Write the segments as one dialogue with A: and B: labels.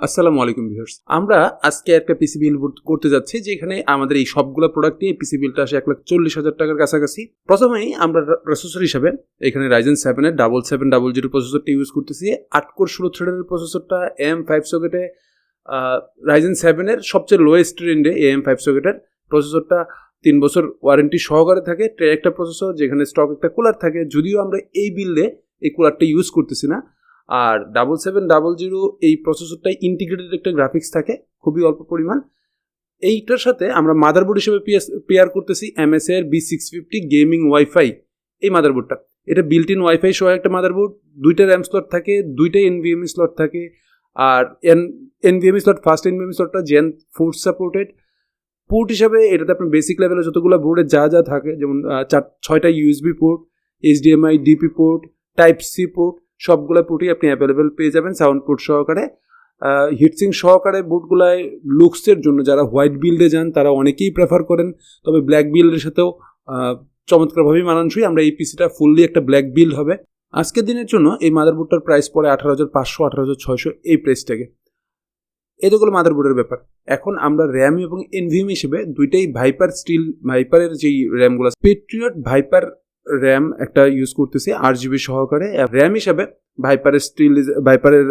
A: আসসালামু আলাইকুম ভিউয়ার্স। আমরা আজকে একটা পিসি বিল করতে যাচ্ছি যেখানে আমাদের এই সবগুলো প্রোডাক্ট নিয়ে পিসি বিলটা আসে এক লাখ চল্লিশ হাজার টাকার কাছাকাছি। প্রথমেই আমরা প্রসেসর হিসাবে এখানে রাইজেন সেভেনের ডাবল সেভেন ডাবল জিরো প্রসেসরটা ইউজ করতেছি। আট কোর ষোলো থ্রেডের প্রসেসরটা এম ফাইভ সকেটে রাইজেন সেভেনের সবচেয়ে লোয়েস্ট রেঞ্জে এম ফাইভ সকেটের প্রসেসরটা তিন বছর ওয়ারেন্টি সহকারে থাকে। একটা প্রসেসর যেখানে স্টক একটা কুলার থাকে। যদিও আমরা এই বিল্ডে এই কুলারটা ইউজ করতেছি না। আর ডাবল সেভেন ডাবল জিরো এই প্রসেসরটাই ইন্টিগ্রেটেড একটা গ্রাফিক্স থাকে, খুবই অল্প পরিমাণ। এইটার সাথে আমরা মাদারবোর্ড হিসেবে পেয়ার করতেছি এমএসএ এর B six fifty gaming wifi এই মাদারবোর্ডটা এটা বিল্ট ইন ওয়াইফাই সহ একটা মাদারবোর্ড দুইটা র্যাম স্লট থাকে, দুইটা এনভিএমই স্লট থাকে, আর N NVMe slot first NVMe স্লটটা gen four supported port হিসাবে এটাতে আপনার বেসিক লেভেলে যতগুলো বোর্ডে যা যা থাকে, যেমন চার, ছয়টা USB port HDMI DP port type C port সবগুলো পোর্টই আপনি অ্যাভেলেবেল পেয়ে যাবেন সাউন্ড পোর্ট সহকারে। হিটসিং সহকারে বুটগুলায় লুকসের জন্য যারা হোয়াইট বিল্ডে যান, তারা অনেকেই প্রেফার করেন। তবে ব্ল্যাক বিল্ডের সাথেও চমৎকারভাবেই মানানসই। আমরা এই পিসিটা ফুললি একটা ব্ল্যাক বিল্ড হবে। আজকের দিনের জন্য এই মাদারবোর্ডটার প্রাইস পড়ে আঠারো হাজার পাঁচশো, আঠারো হাজার ছয়শো এই প্রাইসটাকে এই তো মাদারবোর্ডের ব্যাপার। এখন আমরা র্যাম এবং এনভিএম হিসেবে দুইটাই ভাইপার স্টিল ভাইপারের যেই র্যামগুলো পেট্রিয়ট ভাইপার র্যাম একটা ইউজ করতেছি আট জিবি সহকারে। র্যাম হিসাবে ভাইপারের স্টিল ভাইপারের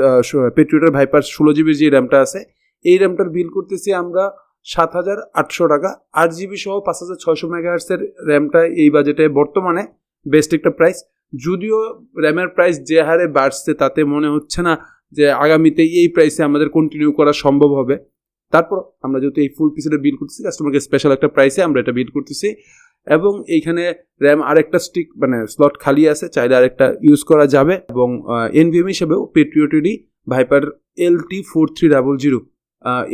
A: পেট্রিয়টের ভাইপার ষোলো জিবির যে র্যামটা আছে, এই র্যামটার বিল করতেছি আমরা সাত হাজার আটশো টাকা। আট জিবি সহ পাঁচ হাজার ছয়শো মেগাহার্সের র্যামটা এই বাজেটে বর্তমানে বেস্ট একটা প্রাইস যদিও র্যামের প্রাইস যে হারে বাড়ছে তাতে মনে হচ্ছে না যে আগামীতে এই প্রাইসে আমাদের কন্টিনিউ করা সম্ভব হবে। তারপর আমরা যেহেতু এই ফুল পিসের বিল করতেছি কাস্টমারকে স্পেশাল একটা প্রাইসে আমরা এটা বিল করতেছি। এবং এইখানে র্যাম আরেকটা স্টিক মানে স্লট খালি আছে, চাইলে আরেকটা ইউজ করা যাবে এবং এনভিএম হিসেবেও Patriot D viper L T four three double zero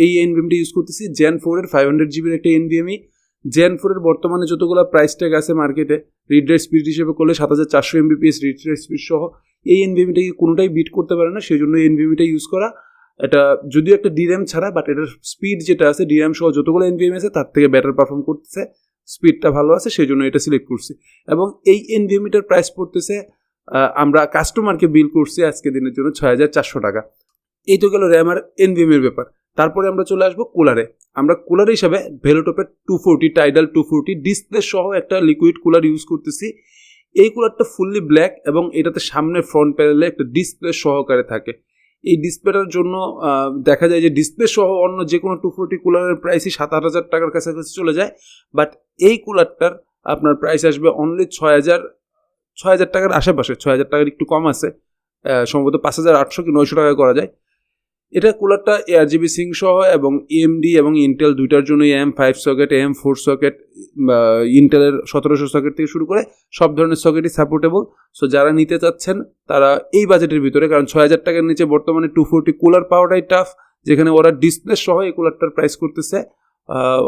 A: এই এনভিএমটি ইউজ করতেছি। জেন ফোরের ফাইভ হান্ড্রেড জিবির একটা এনভিএমই জেন ফোরের বর্তমানে যতগুলো প্রাইস ট্যাগ আছে মার্কেটে রিড রেট স্পিড হিসেবে করলে সাত হাজার চারশো এমবিপিএস রিড রেট স্পিড সহ, এই এনভিএমিটাকে কোনোটাই বিট করতে পারে না সেই জন্য এনভিএমিটা ইউজ করা। এটা যদিও একটা ডিরাম ছাড়া বাট এটার স্পিড যেটা আছে ডিরাম সহ যতগুলো এনভিএম আছে, তার থেকে বেটার পারফর্ম করতেছে। স্পিডটা ভালো আছে সেই জন্য এটা সিলেক্ট করছি। এবং এই এনভিএমিটার প্রাইস পড়তেছে আমরা কাস্টমারকে বিল করছি আজকে দিনের জন্য ছয় হাজার চারশো টাকা। এই তো গেল র্যাম আর এনভিএমের ব্যাপার। তারপরে আমরা চলে আসব কুলারে আমরা কুলার হিসাবে ভেলোটপের two forty tidal two forty display সহ একটা লিকুইড কুলার ইউজ করতেছি। এই কুলারটা ফুললি ব্ল্যাক এবং এটাতে সামনে ফ্রন্ট প্যানেলে একটা ডিসপ্লে সহকারে থাকে। এই ডিসপ্লেটার জন্য দেখা যায় যে ডিসপ্লে সহ অন্য যে কোনো টু ফোরটি কুলারের প্রাইসই সাত আট হাজার টাকার কাছাকাছি চলে যায়। বাট এই কুলারটার আপনার প্রাইস আসবে অনলি ছয় হাজার ছয় হাজার টাকার আশেপাশে, ছয় হাজার টাকার একটু কম আছে সম্ভবত পাঁচ হাজার আটশো কি নয়শো টাকা করা যায়। এটা কুলারটা এয়ার জিবি সিং সহ এবং এমডি এবং ইন্টেল দুইটার জন্য M five socket M four socket ইন্টেলের সতেরোশো সকেট থেকে শুরু করে সব ধরনের সকেটই সাপোর্টেবল সো যারা নিতে চাচ্ছেন, তারা এই বাজেটের ভিতরে, কারণ ছয় হাজার টাকার নিচে বর্তমানে টু ফোরটি কুলার পাওয়াটাই টাফ যেখানে ওরা ডিসপ্লে সহ এই কুলারটার প্রাইস করতেছে।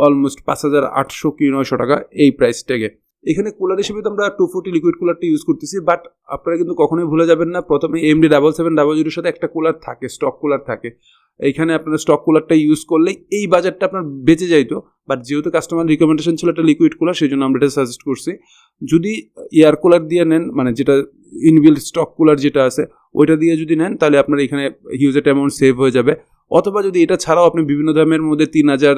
A: অলমোস্ট পাঁচ হাজার আটশো কি নয়শো টাকা এই প্রাইস ট্যাগে এখানে কুলার হিসেবে তো আমরা টু ফোর্টি লিকুইড কুলারটা ইউজ করতেছি বাট আপনারা কিন্তু কখনোই ভুলে যাবেন না। প্রথমে এমডি ডাবল সেভেন ডাবল জিরোর সাথে একটা কুলার থাকে স্টক কুলার থাকে। এইখানে আপনার স্টক কুলারটা ইউজ করলে এই বাজারটা আপনার বেঁচে যাইতো বাট যেহেতু কাস্টমার রিকমেন্ডেশন ছিল একটা লিকুইড কুলার সেই জন্য আমরা এটা সাজেস্ট করছি। যদি এয়ার কুলার দিয়ে নেন মানে যেটা ইনবিল্ড স্টক কুলার যেটা আছে, ওইটা দিয়ে যদি নেন, তাহলে আপনার এখানে হিউজ অ্যামাউন্ট সেভ হয়ে যাবে। অথবা যদি এটা ছাড়াও আপনি বিভিন্ন দামের মধ্যে তিন হাজার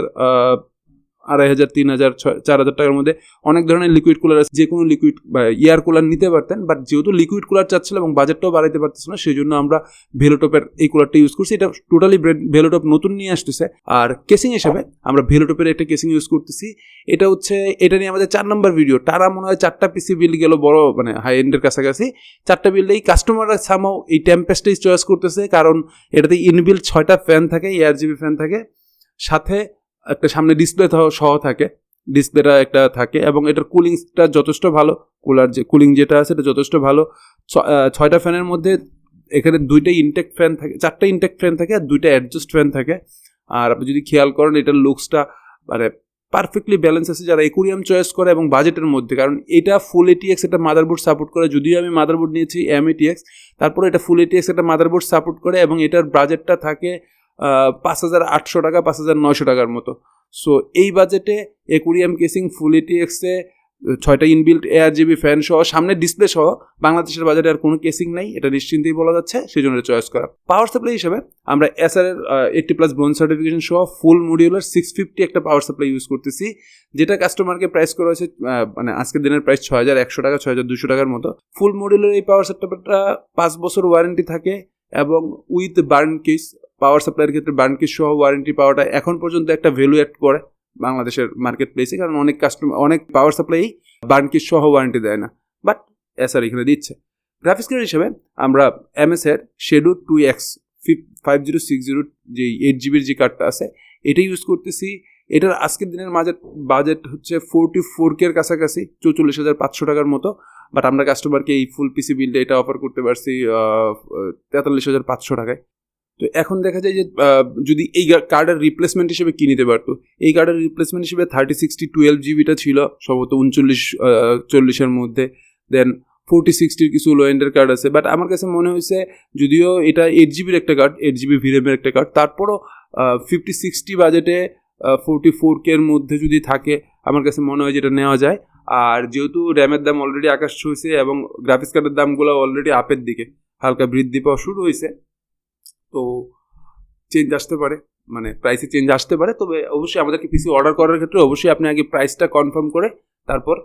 A: আড়াই হাজার, তিন হাজার চার হাজার টাকার মধ্যে অনেক ধরনের লিকুইড কুলার আছে। যে কোনো লিকুইড বা এয়ার কুলার নিতে পারতেন বাট যেহেতু লিকুইড কুলার চাচ্ছিল এবং বাজেটটাও বাড়াইতে পারতেছে না সেই জন্য আমরা ভেলোটপের এই কুলারটা ইউজ করছি। এটা টোটালি ভেলোটপ নতুন নিয়ে আসতেছে। আর কেসিং হিসাবে আমরা ভেলোটপের একটা কেসিং ইউজ করতেছি। এটা হচ্ছে, এটা নিয়ে আমাদের চার নম্বর ভিডিও তারা মনে হয় চারটা পিসি বিল গেল বড় মানে হাই এন্ডের কাছাকাছি। চারটা বিল এই কাস্টমাররা সামাও এই টেম্পেস্টেই চয়েস করতেছে, কারণ এটাতে ইনবিল ছয়টা ফ্যান থাকে এয়ার জিবি ফ্যান থাকে। সাথে একটা সামনে ডিসপ্লে সহ থাকে। ডিসপ্লেটা একটা থাকে এবং এটার কুলিংটা যথেষ্ট ভালো। কুলার যে কুলিং যেটা আছে এটা যথেষ্ট ভালো। ছয়টা ফ্যানের মধ্যে এখানে দুইটা ইনটেক ফ্যান থাকে, চারটা ইনটেক ফ্যান থাকে আর দুইটা অ্যাডজাস্ট ফ্যান থাকে। আর আপনি যদি খেয়াল করেন এটার লুকসটা মানে পারফেক্টলি ব্যালেন্স আছে যারা একুরিয়াম চয়েস করে এবং বাজেটের মধ্যে। কারণ এটা ফুল এটিএক্স একটা মাদারবোর্ড সাপোর্ট করে। যদিও আমি মাদারবোর্ড নিয়েছি এম এটিএক্স তারপরে এটা ফুল এটিএক্স একটা মাদারবোর্ড সাপোর্ট করে এবং এটার বাজেটটা থাকে পাঁচ হাজার আটশো টাকা, পাঁচ হাজার নয়শো টাকার মতো। সো এই বাজেটে একুরিয়াম কেসিং ফুল এটিএক্সে ছয়টা ইনবিল্ট এয়ার জিবি ফ্যান সহ, সামনে ডিসপ্লে সহ, বাংলাদেশের বাজারে আর কোনো কেসিং নাই, এটা নিশ্চিন্তেই বলা যাচ্ছে সেই জন্য চয়েস করা। পাওয়ার সাপ্লাই হিসেবে আমরা এসআর এর এইটটি প্লাস ব্রোঞ্জ সার্টিফিকেশন সহ ফুল মডিউলার সিক্স ফিফটি একটা পাওয়ার সাপ্লাই ইউজ করতেছি, যেটা কাস্টমারকে প্রাইস করা হয়েছে মানে আজকের দিনের প্রাইস ছয় হাজার একশো টাকা, ছয় হাজার দুশো টাকার মতো। ফুল মডিউলার এই পাওয়ার সাপ্লাইটা পাঁচ বছর ওয়ারেন্টি থাকে এবং উইথ বার্ন কেস পাওয়ার সাপ্লাইয়ের ক্ষেত্রে বার্ন কেস সহ ওয়ারেন্টি পাওয়াটা এখন পর্যন্ত একটা ভ্যালু অ্যাড করে বাংলাদেশের মার্কেট প্লেসে কারণ অনেক কাস্টমার অনেক পাওয়ার সাপ্লাই বার্ন কেস সহ ওয়ারেন্টি দেয় না। বাট এসআর এখানে দিচ্ছে। গ্রাফিক্স কার্ড হিসেবে আমরা এমএস এর শেডু two X five zero six zero যে এইট জিবির যে কার্ডটা আছে, এটা ইউজ করতেছি। এটার আজকের দিনের বাজেট বাজেট হচ্ছে ফোরটি ফোর কের কাছাকাছি, চৌচল্লিশ হাজার পাঁচশো টাকার মতো। বাট আমরা কাস্টমারকে এই ফুল পিসি বিলটা এটা অফার করতে পারছি তেতাল্লিশ হাজার পাঁচশো টাকায়। তো এখন দেখা যায় যে যদি এই কার্ডের রিপ্লেসমেন্ট হিসেবে কি নিতে পারতো? এই কার্ডের রিপ্লেসমেন্ট হিসেবে থার্টি সিক্সটি টুয়েলভ জিবিটা ছিল, সম্ভবত উনচল্লিশ চল্লিশের মধ্যে। দেন ফোরটি সিক্সটির কিছু লো এন্ডের কার্ড আছে। বাট আমার কাছে মনে হয়েছে, যদিও এটা এইট জিবির একটা কার্ড এইট জিবি ভিরেমের একটা কার্ড তারপরও ফিফটি সিক্সটি বাজেটে ফোরটি ফোর কের মধ্যে যদি থাকে, আমার কাছে মনে হয় যেটা নেওয়া যায়। আর যেহেতু র্যামের দাম অলরেডি আকাশ ছুঁয়েছে এবং গ্রাফিক্স কার্ডের দামগুলো অলরেডি আপের দিকে, হালকা বৃদ্ধি পাওয়া শুরু হয়েছে। তো চেঞ্জ আসতে পারে। মানে প্রাইসে চেঞ্জ আসতে পারে, তবে অবশ্যই আমাদেরকে পিসি অর্ডার করার ক্ষেত্রে অবশ্যই আপনি আগে প্রাইসটা কনফার্ম করে তারপর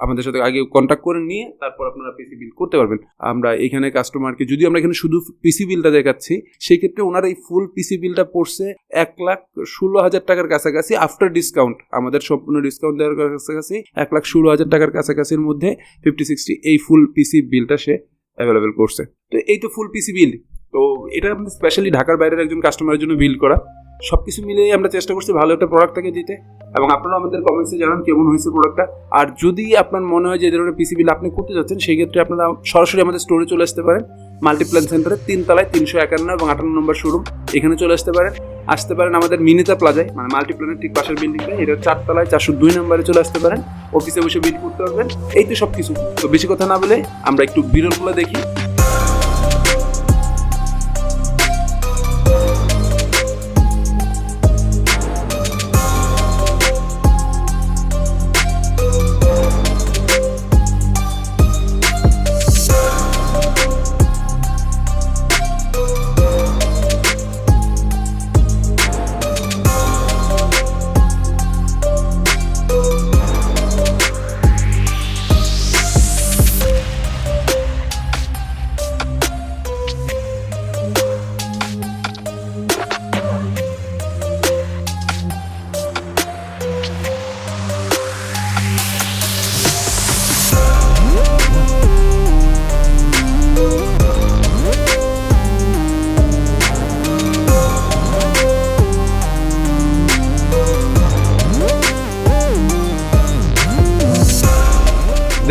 A: আমাদের সাথে আগে কন্ট্যাক্ট করে নিয়ে তারপর আপনারা পিসি বিল করতে পারবেন। আমরা এখানে কাস্টমারকে যদি আমরা এখানে শুধু পিসি বিলটা দেখাচ্ছি, সেক্ষেত্রে ওনার এই ফুল পিসি বিলটা পড়ছে এক লাখ ষোলো হাজার টাকার কাছাকাছি আফটার ডিসকাউন্ট আমাদের সম্পূর্ণ ডিসকাউন্ট দেওয়ার কাছাকাছি এক লাখ ষোলো হাজার টাকার কাছাকাছির মধ্যে ফিফটি সিক্সটি এই ফুল পিসি বিলটা সে অ্যাভেলেবেল করছে। তো এই তো ফুল পিসি বিল তো এটা আমাদের স্পেশালি ঢাকার বাইরের একজন কাস্টমারের জন্য বিল করা। সব কিছু মিলিয়ে আমরা চেষ্টা করছি ভালো একটা প্রোডাক্ট তাকে দিতে। এবং আপনারা আমাদের কমেন্টসে জানান কেমন হয়েছে প্রোডাক্টটা আর যদি আপনার মনে হয় যে ধরনের পিসি বিল আপনি করতে যাচ্ছেন, সেই ক্ষেত্রে আপনারা সরাসরি আমাদের স্টোরে চলে আসতে পারেন। মাল্টিপ্ল্যান সেন্টারে তিন তলায় তিনশো একান্ন এবং আটান্ন নম্বর শোরুম এখানে চলে আসতে পারেন। আসতে পারেন আমাদের মিনিতা প্লাজায় মানে মাল্টিপ্ল্যানের ঠিক পাশের বিল্ডিংটা এটা চারতলায় চারশো দুই নম্বরে চলে আসতে পারেন। অফিসে বসে বিল করতে পারবেন। এই তো সব কিছু তো বেশি কথা না বলে আমরা একটু বিরলগুলো দেখি।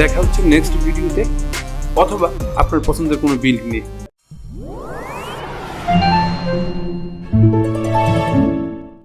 A: দেখা হচ্ছে নেক্সট ভিডিওতে অথবা আপনার পছন্দের কোনো বিল নিয়ে।